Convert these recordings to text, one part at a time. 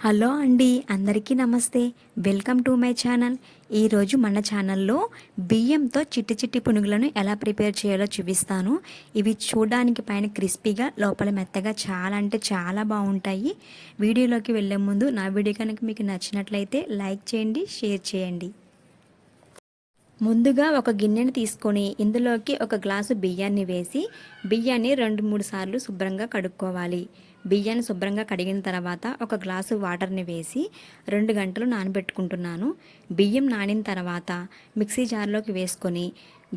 Hello అండి అందరికీ నమస్తే. వెల్కమ్ టు మై ఛానల్ ఈరోజు మన ఛానల్లో బియ్యంతో చిట్టి చిట్టి పునుగులను ఎలా ప్రిపేర్ చేయాలో చూపిస్తాను. ఇవి చూడడానికి పైన క్రిస్పీగా లోపల మెత్తగా చాలా అంటే చాలా బాగుంటాయి. వీడియోలోకి వెళ్ళే ముందు నా వీడియో కనుక మీకు నచ్చినట్లయితే లైక్ చేయండి షేర్ చేయండి. ముందుగా ఒక గిన్నెని తీసుకొని ఇందులోకి ఒక గ్లాసు బియ్యాన్ని వేసి బియ్యాన్ని రెండు మూడు సార్లు శుభ్రంగా కడుక్కోవాలి. బియ్యాన్ని శుభ్రంగా కడిగిన తర్వాత ఒక గ్లాసు వాటర్ని వేసి రెండు గంటలు నానబెట్టుకుంటున్నాను. బియ్యం నానిన తర్వాత మిక్సీ జార్లోకి వేసుకొని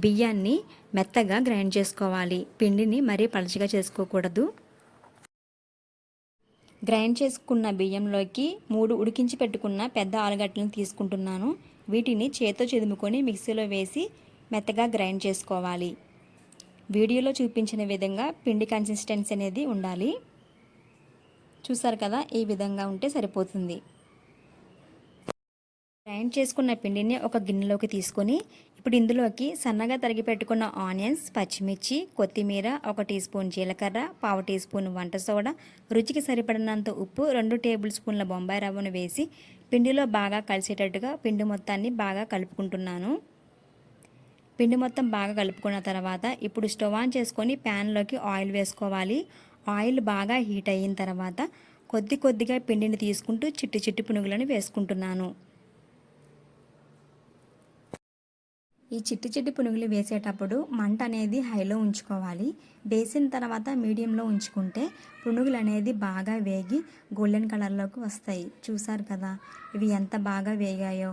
బియ్యాన్ని మెత్తగా గ్రైండ్ చేసుకోవాలి. పిండిని మరీ పలచగా చేసుకోకూడదు. గ్రైండ్ చేసుకున్న బియ్యంలోకి మూడు ఉడికించి పెట్టుకున్న పెద్ద ఆలుగడ్డలను తీసుకుంటున్నాను. వీటిని చేత్తో చెదుముకొని మిక్సీలో వేసి మెత్తగా గ్రైండ్ చేసుకోవాలి. వీడియోలో చూపించిన విధంగా పిండి కన్సిస్టెన్సీ అనేది ఉండాలి. చూసారు కదా ఈ విధంగా ఉంటే సరిపోతుంది. గ్రైండ్ చేసుకున్న పిండిని ఒక గిన్నెలోకి తీసుకొని ఇప్పుడు ఇందులోకి సన్నగా తరిగి పెట్టుకున్న ఆనియన్స్ పచ్చిమిర్చి కొత్తిమీర ఒక టీ స్పూన్ జీలకర్ర పావు టీ స్పూన్ వంట సోడా రుచికి సరిపడినంత ఉప్పు రెండు టేబుల్ స్పూన్ల బొంబాయి రవ్వను వేసి పిండిలో బాగా కలిసేటట్టుగా పిండి మొత్తాన్ని బాగా కలుపుకుంటున్నాను. పిండి మొత్తం బాగా కలుపుకున్న తర్వాత ఇప్పుడు స్టవ్ ఆన్ చేసుకొని ప్యాన్లోకి ఆయిల్ వేసుకోవాలి. ఆయిల్ బాగా హీట్ అయిన తర్వాత కొద్ది కొద్దిగా పిండిని తీసుకుంటూ చిట్టి చిట్టి పునుగులను వేసుకుంటున్నాను. ఈ చిట్టి చిట్టి పునుగులు వేసేటప్పుడు మంట అనేది హైలో ఉంచుకోవాలి. వేసిన తర్వాత మీడియంలో ఉంచుకుంటే పునుగులు అనేది బాగా వేగి గోల్డెన్ కలర్లోకి వస్తాయి. చూసారు కదా ఇవి ఎంత బాగా వేగాయో.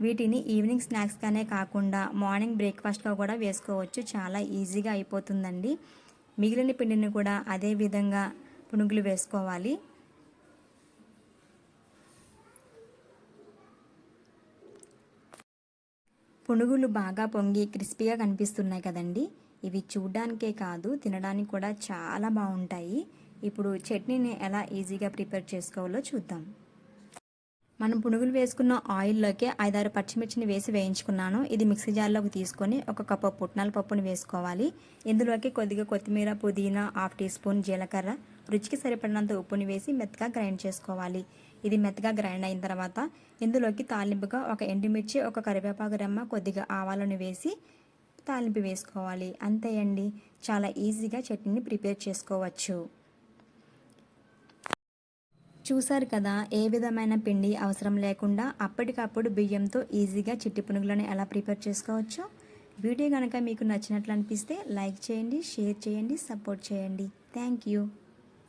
వీటిని ఈవినింగ్ స్నాక్స్గానే కాకుండా మార్నింగ్ బ్రేక్ఫాస్ట్గా కూడా వేసుకోవచ్చు. చాలా ఈజీగా అయిపోతుందండి. మిగిలిన పిండిని కూడా అదే విధంగా పునుగులు వేసుకోవాలి. పునుగులు బాగా పొంగి క్రిస్పీగా కనిపిస్తున్నాయి కదండి. ఇవి చూడ్డానికే కాదు తినడానికి కూడా చాలా బాగుంటాయి. ఇప్పుడు చట్నీని ఎలా ఈజీగా ప్రిపేర్ చేసుకోవాలో చూద్దాం. మనం పునుగులు వేసుకున్న ఆయిల్లోకి ఐదారు పచ్చిమిర్చిని వేసి వేయించుకున్నాను. ఇది మిక్సీ జార్లోకి తీసుకొని ఒక కప్పు పుట్నాల పప్పుని వేసుకోవాలి. ఇందులోకి కొద్దిగా కొత్తిమీర పుదీనా హాఫ్ టీ స్పూన్ జీలకర్ర రుచికి సరిపడినంత ఉప్పుని వేసి మెత్తగా గ్రైండ్ చేసుకోవాలి. ఇది మెత్తగా గ్రైండ్ అయిన తర్వాత ఇందులోకి తాలింపుగా ఒక ఎండుమిర్చి ఒక కరివేపాకు రెమ్మ కొద్దిగా ఆవాలను వేసి తాలింపు వేసుకోవాలి. అంతే అండి. చాలా ఈజీగా చట్నీని ప్రిపేర్ చేసుకోవచ్చు. చూశారు కదా ఏ విధమైన పిండి అవసరం లేకుండా అప్పటికప్పుడు బియ్యంతో ఈజీగా చిట్టి పునుగులను ఎలా ప్రిపేర్ చేసుకోవచ్చో వీడియో కనుక మీకు నచ్చినట్లు అనిపిస్తే లైక్ చేయండి షేర్ చేయండి సపోర్ట్ చేయండి. Thank you.